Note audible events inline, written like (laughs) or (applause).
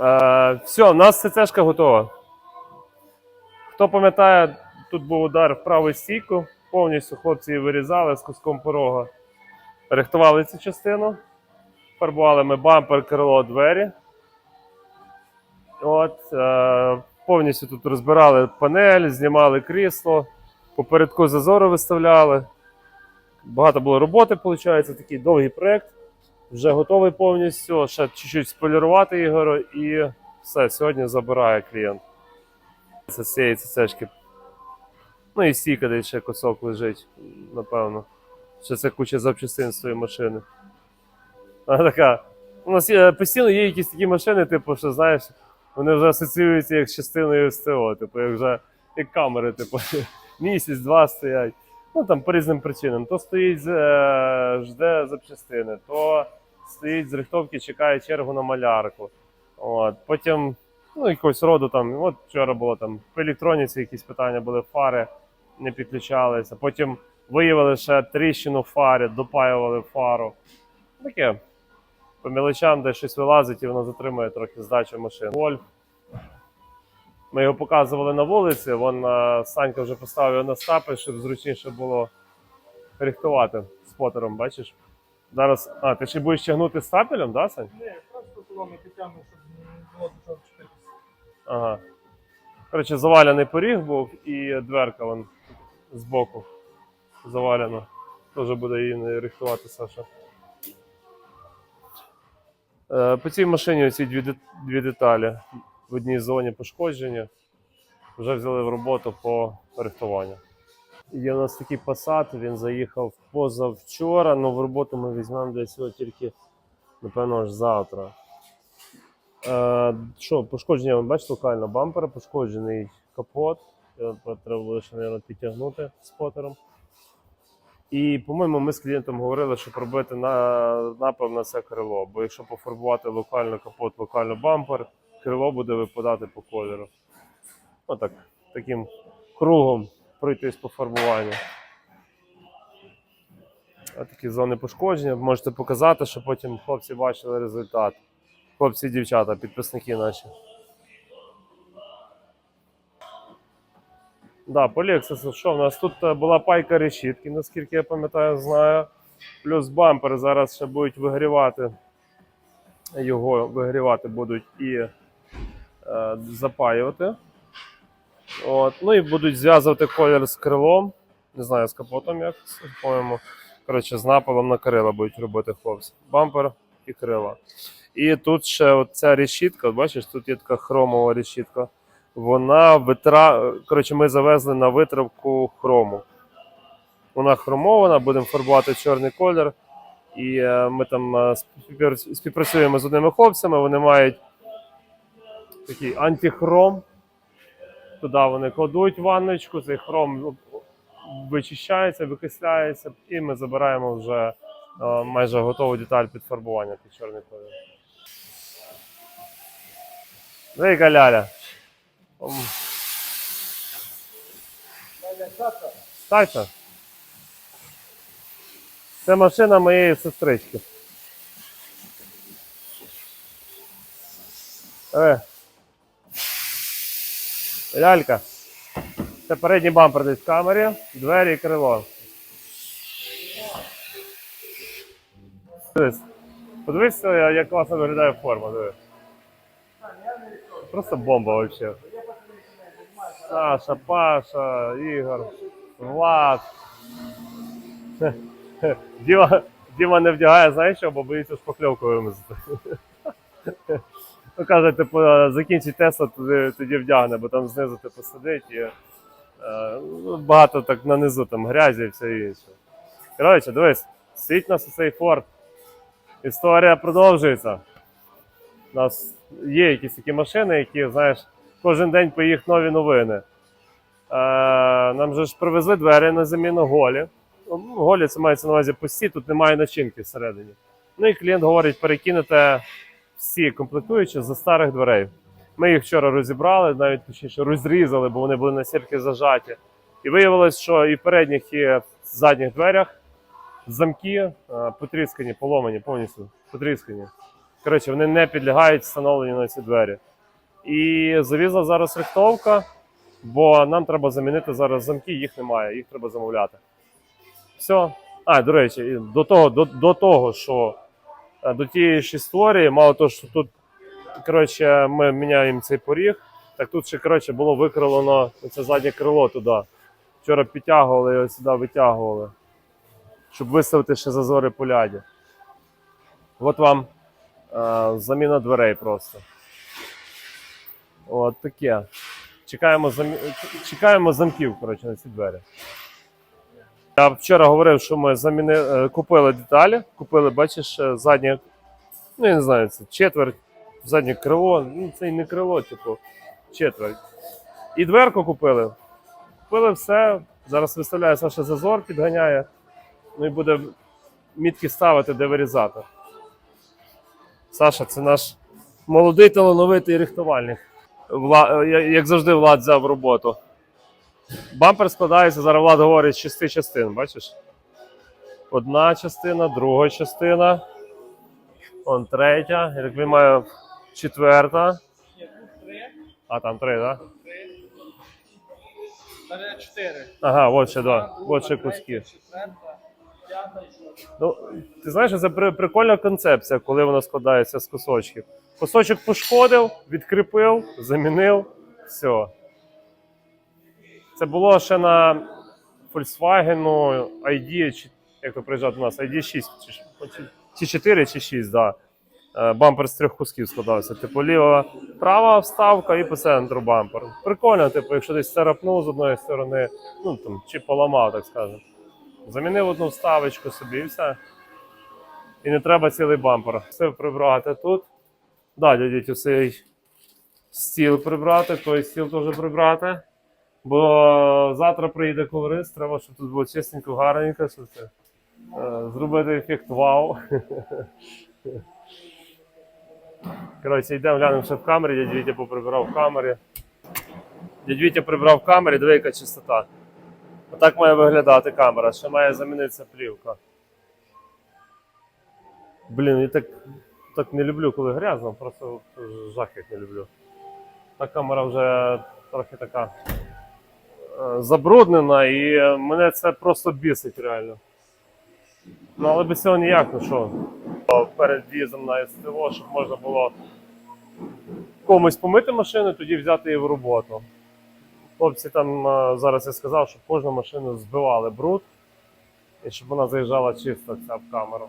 Е, все, у нас ЦЦшка готова. Хто пам'ятає, тут був удар в праву стійку, повністю хлопці її вирізали з куском порога. Рихтували цю частину, фарбували ми бампер, крило, двері. От, е, повністю тут розбирали панель, знімали крісло, попередку зазору виставляли. Багато було роботи, виходить, такий довгий проєкт. Вже готовий повністю. Ще чуть-чуть сполірувати його і все, сьогодні забирає клієнт. Це з цієї цецешки. Ну і стійка, де ще кусок лежить, напевно. Ще це куча запчастин своєї машини. Вона така. У нас є, постійно є якісь такі машини, типу, що знаєш, вони вже асоціюються як з частиною СТО, типу, як вже як камери, типу, (laughs) місяць-два стоять. Ну там по різним причинам. То стоїть, е, жде запчастини, то стоїть з рихтовки, чекає чергу на малярку. От. Потім, ну, якогось роду там, от вчора було там по електроніці якісь питання були, фари не підключалися. Потім виявили ще тріщину в фарі, допаювали фару. Таке. По мілочам, де щось вилазить і воно затримує трохи здачу машин. Вольф. Ми його показували на вулиці, вон е, Санька вже поставив його на стапи, щоб зручніше було рихтувати спотером, бачиш? Зараз. А, ти ще будеш тягнути стапелем, да, Сань? Не, просто коломи підтягнув, щоб не було до чого. Ага. Коротше, заваляний поріг був і дверка вон збоку завалена. Теж буде її не рихтувати Саша. Е, По цій машині оці дві, де- дві деталі в одній зоні пошкодження. Вже взяли в роботу по рихтуванню. Є у нас такий Passat, він заїхав позавчора, але в роботу ми візьмемо десь його тільки, напевно, аж завтра. Е, Що, пошкодження, ви бачите, локально бампера, пошкоджений капот. Його Треба буде ще, мабуть, підтягнути спотером. І, по-моєму, ми з клієнтом говорили, щоб робити на, напев на це крило. Бо якщо пофарбувати локально капот, локально бампер, крило буде випадати по кольору. Отак, таким кругом пройтись по фарбуванню. А такі зони пошкодження. Можете показати, щоб потім хлопці бачили результат. Хлопці і дівчата, підписники наші. Да, по що в нас тут е, була пайка решітки, наскільки я пам'ятаю, знаю. Плюс бампер зараз ще будуть вигрівати. Його вигрівати будуть і е, запаювати. От. Ну і будуть зв'язувати колір з крилом. Не знаю, з капотом як, по-моєму. Коротше, з напалом на крила будуть робити хлопці. Бампер і крила. І тут ще ця решітка, бачиш, тут є така хромова решітка. Вона витра... Коротше, ми завезли на витравку хрому. Вона хромована, будемо фарбувати чорний колір. І е, ми там е, співпрацюємо з одними хлопцями. Вони мають такий антихром. Туди вони кладуть ванночку, цей хром вичищається, викисляється, і ми забираємо вже е, майже готову деталь під фарбування під чорний колір. Вийка ляля. Ом, Далі Це машина моєї сестрички. Е. Лялька. Це передній бампер десь в камері, двері і крило. Дивись. Подивись, е, як класно виглядає форма, дивись. Просто бомба вообще. Саша, Паша, Ігор, Влад. (laughs) Діма, Діма не вдягає, знаєш що, бо боїться шпакльовку вимазати. (laughs) Ну, каже, типу, закінчить Тесла, тоді, тоді вдягне, бо там знизу типу сидить і е, ну, багато так нанизу там грязі і все інше. Коротше, дивись, стоїть у цей форт. Історія продовжується. У нас є якісь такі машини, які, знаєш, кожен день по їх нові новини. Е, нам же ж привезли двері на заміну голі. Ну, голі це мається на увазі пусті, тут немає начинки всередині. Ну і клієнт говорить, перекинете всі комплектуючі за старих дверей. Ми їх вчора розібрали, навіть точніше розрізали, бо вони були настільки зажаті. І виявилось, що і в передніх, і в задніх дверях замки е, потріскані, поломані, повністю потріскані. Коротше, вони не підлягають встановленню на ці двері. І завізла зараз рихтовка, бо нам треба замінити зараз замки, їх немає, їх треба замовляти. Все. А, до речі, до того, до, до того, що до тієї ж історії, мало того, що тут коротше, ми міняємо цей поріг, так тут ще коротше, було викрилено це заднє крило туди. Вчора підтягували його сюди витягували, щоб виставити ще зазори по ляді. От вам е, заміна дверей просто. От таке. Чекаємо, замі... Чекаємо замків коротше, на ці двері. Я вчора говорив, що ми заміни... е, купили деталі, купили, бачиш, е, заднє, ну я не знаю, це четверть, заднє крило, ну це і не крило, типу, четверть. І дверку купили. Купили все. Зараз виставляє Саша зазор, підганяє. Ну і буде мітки ставити, де вирізати. Саша, це наш молодий талановитий рихтувальник. Е, Як завжди, Влад взяв роботу. Бампер складається, зараз Влад говорить з шести частин, бачиш? Одна частина, друга частина. Он третя. Я так розумію, четверта. А там три, так? Чотири. Ага, от ще два. От ще куски. Ну, ти знаєш, це при, прикольна концепція, коли воно складається з кусочків. Кусочок пошкодив, відкріпив, замінив, все. Це було ще на Volkswagen ID, як то приїжджав до нас, ID 6 чи, чи, чи 4 чи 6, да. Е, Бампер з трьох кусків складався. Типу, ліва, права вставка і по центру бампер. Прикольно, типу, якщо десь царапнув з одної сторони, ну там, чи поламав, так скажемо. Замінив одну вставочку собі і все. І не треба цілий бампер. Все прибрати тут. Да, дядіть, цей стіл прибрати, той стіл теж прибрати. Бо завтра приїде колорист, треба, щоб тут було чистенько, гарненько, щоб це, е, зробити ефект вау. (laughs) Коротше, йдемо глянемо ще в камері, дядь Вітя поприбирав в камері. Дядь Вітя прибрав в камері, диви, яка чистота. Отак має виглядати камера, ще має замінитися плівка. Блін, я так, так не люблю, коли грязно, просто жах як не люблю. Та камера вже трохи така забруднена і е, мене це просто бісить реально. Ну, але без цього ніяк, ну що. Перед в'їздом на СТО, щоб можна було комусь помити машину, тоді взяти її в роботу. Хлопці там е, зараз я сказав, щоб кожну машину збивали бруд, і щоб вона заїжджала чисто ця в камеру.